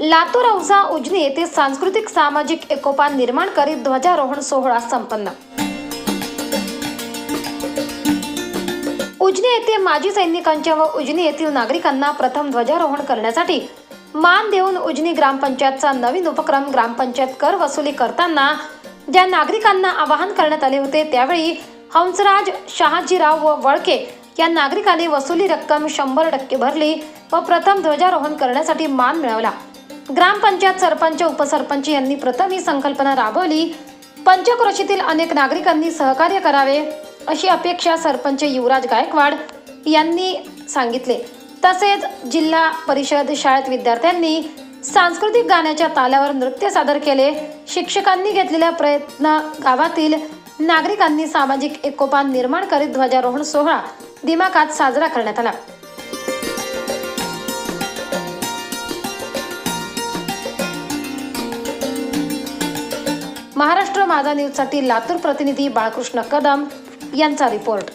लातूर औसा उजनी येथे सांस्कृतिक सामाजिक एकोपा निर्माण करीत ध्वजारोहण सोहळा संपन्न. उजनी येथे माजी सैनिकांच्या व उजनी येथील नागरिकांना प्रथम ध्वजारोहण करण्यासाठी मान देऊन उजनी ग्रामपंचायतचा नवीन उपक्रम ग्रामपंचायत कर वसुली करताना ज्या नागरिकांना आवाहन करण्यात आले होते त्यावेळी हंसराज शहाजीराव व वळके या नागरिकांनी वसुली रक्कम शंभर टक्के भरली व प्रथम ध्वजारोहण करण्यासाठी मान मिळवला. ग्रामपंचायत सरपंच उपसरपंच यांनी प्रथम ही संकल्पना राबवली. पंचक्रोशीतील अनेक नागरिकांनी सहकार्य करावे अशी अपेक्षा सरपंच युवराज गायकवाड यांनी सांगितले. तसेच जिल्हा परिषद शाळेत विद्यार्थ्यांनी सांस्कृतिक गाण्याच्या तालावर नृत्य सादर केले. शिक्षकांनी घेतलेल्या प्रयत्न गावातील नागरिकांनी सामाजिक एकोपा निर्माण करीत ध्वजारोहण सोहळा दिमाखात साजरा करण्यात आला. महाराष्ट्र माझा न्यूजसाठी लातूर प्रतिनिधी बाळकृष्ण कदम यांचा रिपोर्ट.